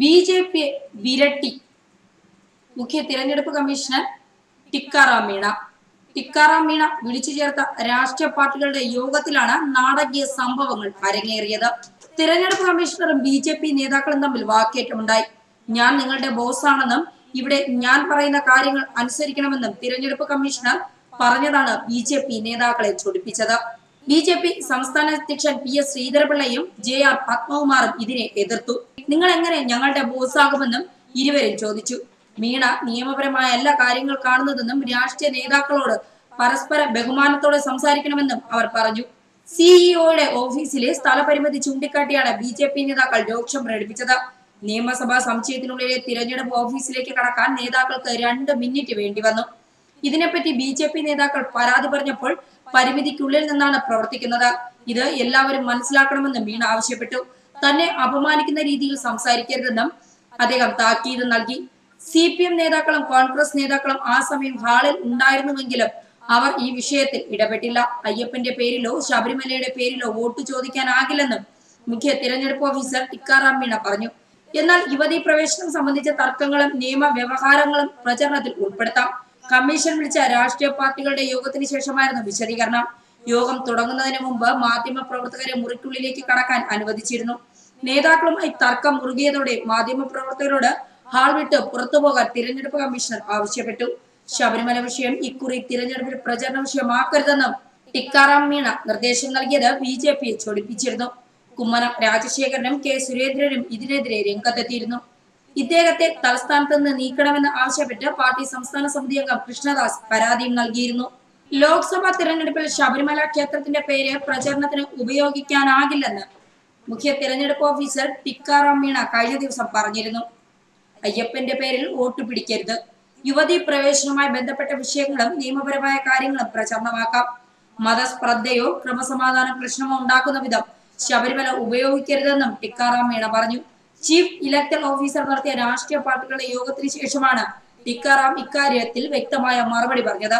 B J P വിരട്ടി. മുഖ്യ തിരഞ്ഞെടുപ്പ് കമ്മീഷണർ ടിക്കാറാം മീണ. ടിക്കാറാം മീണ വിളിച്ചു ചേർത്ത രാഷ്ട്രീയ പാർട്ടികളുടെ യോഗത്തിലാണ് നാടകീയ സംഭവങ്ങൾ അരങ്ങേറിയത്. തിരഞ്ഞെടുപ്പ് കമ്മീഷണറും ബി ജെ പി നേതാക്കളും തമ്മിൽ വാക്കേറ്റമുണ്ടായി. ഞാൻ നിങ്ങളുടെ ബോസാണെന്നും ഇവിടെ ഞാൻ പറയുന്ന കാര്യങ്ങൾ അനുസരിക്കണമെന്നും തിരഞ്ഞെടുപ്പ് കമ്മീഷണർ പറഞ്ഞതാണ് ബി ജെ പി നേതാക്കളെ ചൊടിപ്പിച്ചത്. ബി ജെ പി സംസ്ഥാന അധ്യക്ഷൻ പി എസ് ശ്രീധരപിള്ളയും ജെ ആർ പത്മകുമാറും ഇതിനെ എതിർത്തു. നിങ്ങൾ എങ്ങനെ ഞങ്ങളുടെ ബോസാകുമെന്നും ഇരുവരും ചോദിച്ചു. മീണ നിയമപരമായ എല്ലാ കാര്യങ്ങൾ കാണുന്നതെന്നും രാഷ്ട്രീയ നേതാക്കളോട് പരസ്പര ബഹുമാനത്തോടെ സംസാരിക്കണമെന്നും അവർ പറഞ്ഞു. സിഇഒയുടെ ഓഫീസിലെ സ്ഥലപരിമിതി ചൂണ്ടിക്കാട്ടിയാണ് ബി ജെ പി നേതാക്കൾ രോക്ഷം പ്രകടിപ്പിച്ചത്. നിയമസഭാ സമുച്ചയത്തിനുള്ളിലെ തിരഞ്ഞെടുപ്പ് ഓഫീസിലേക്ക് കടക്കാൻ നേതാക്കൾക്ക് രണ്ട് മിനിറ്റ് വേണ്ടി വന്നു. ഇതിനെപ്പറ്റി ബി ജെ പി നേതാക്കൾ പരാതി പറഞ്ഞപ്പോൾ പരിമിതിക്കുള്ളിൽ നിന്നാണ് പ്രവർത്തിക്കുന്നത്. ഇത് എല്ലാവരും മനസ്സിലാക്കണമെന്നും മീണ ആവശ്യപ്പെട്ടു. തന്നെ അപമാനിക്കുന്ന രീതിയിൽ സംസാരിക്കരുതെന്നും അദ്ദേഹം താക്കീത് നൽകി. സി പി എം നേതാക്കളും കോൺഗ്രസ് നേതാക്കളും ആ സമയം ഹാളിൽ ഉണ്ടായിരുന്നുവെങ്കിലും അവർ ഈ വിഷയത്തിൽ ഇടപെട്ടില്ല. അയ്യപ്പന്റെ പേരിലോ ശബരിമലയുടെ പേരിലോ വോട്ട് ചോദിക്കാനാകില്ലെന്നും മുഖ്യ തിരഞ്ഞെടുപ്പ് ഓഫീസർ ടിക്കാറാം മീണ പറഞ്ഞു. എന്നാൽ യുവതീ പ്രവേശനം സംബന്ധിച്ച തർക്കങ്ങളും നിയമ വ്യവഹാരങ്ങളും പ്രചരണത്തിൽ ഉൾപ്പെടുത്താം. കമ്മീഷൻ വിളിച്ച രാഷ്ട്രീയ പാർട്ടികളുടെ യോഗത്തിന് ശേഷമായിരുന്നു വിശദീകരണം. യോഗം തുടങ്ങുന്നതിന് മുമ്പ് മാധ്യമ പ്രവർത്തകരെ മുറിക്കുള്ളിലേക്ക് കടക്കാൻ അനുവദിച്ചിരുന്നു. നേതാക്കളുമായി തർക്കം മുറുകിയതോടെ മാധ്യമ പ്രവർത്തകരോട് ഹാൾ വിട്ട് പുറത്തു പോകാൻ തിരഞ്ഞെടുപ്പ് കമ്മീഷണർ ആവശ്യപ്പെട്ടു. ശബരിമല വിഷയം ഇക്കുറി തിരഞ്ഞെടുപ്പിൽ പ്രചരണ വിഷയമാക്കരുതെന്നും ടിക്കാറാം മീണ നിർദ്ദേശം നൽകിയത് ബി ജെ പിയെ ചൊടിപ്പിച്ചിരുന്നു. കുമ്മനം രാജശേഖരനും കെ സുരേന്ദ്രനും ഇതിനെതിരെ രംഗത്തെത്തിയിരുന്നു. ഇദ്ദേഹത്തെ തലസ്ഥാനത്ത് നിന്ന് നീക്കണമെന്ന് ആവശ്യപ്പെട്ട് പാർട്ടി സംസ്ഥാന സമിതി അംഗം കൃഷ്ണദാസ് പരാതിയും നൽകിയിരുന്നു. ലോക്സഭാ തിരഞ്ഞെടുപ്പിൽ ശബരിമല ക്ഷേത്രത്തിന്റെ പേര് പ്രചരണത്തിന് ഉപയോഗിക്കാനാകില്ലെന്ന് മുഖ്യ തിരഞ്ഞെടുപ്പ് ഓഫീസർ ടിക്കാറാം മീണ കഴിഞ്ഞ ദിവസം പറഞ്ഞിരുന്നു. അയ്യപ്പന്റെ പേരിൽ വോട്ട് പിടിക്കരുത്. യുവതി പ്രവേശനവുമായി ബന്ധപ്പെട്ട വിഷയങ്ങളും നിയമപരമായ കാര്യങ്ങളും പ്രചരണമാക്കാം. മതസ്പ്രദ്ധയോ ക്രമസമാധാന പ്രശ്നമോ ഉണ്ടാക്കുന്ന വിധം ശബരിമല ഉപയോഗിക്കരുതെന്നും ടിക്കാറാം മീണ പറഞ്ഞു. ചീഫ് ഇലക്ടറൽ ഓഫീസർ നടത്തിയ രാഷ്ട്രീയ പാർട്ടികളുടെ യോഗത്തിന് ശേഷമാണ് ടിക്കാറാം ഇക്കാര്യത്തിൽ വ്യക്തമായ മറുപടി പറഞ്ഞത്.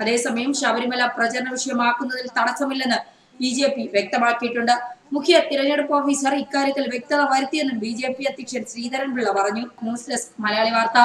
അതേസമയം ശബരിമല പ്രചരണ വിഷയമാക്കുന്നതിൽ തടസ്സമില്ലെന്ന് ബി ജെ പി വ്യക്തമാക്കിയിട്ടുണ്ട്. മുഖ്യ തിരഞ്ഞെടുപ്പ് ഓഫീസർ ഇക്കാര്യത്തിൽ വ്യക്തത വരുത്തിയെന്നും ബി ജെ പി അധ്യക്ഷൻ ശ്രീധരൻപിള്ള പറഞ്ഞു. ന്യൂസ് ഡെസ്ക് മലയാളി വാർത്ത.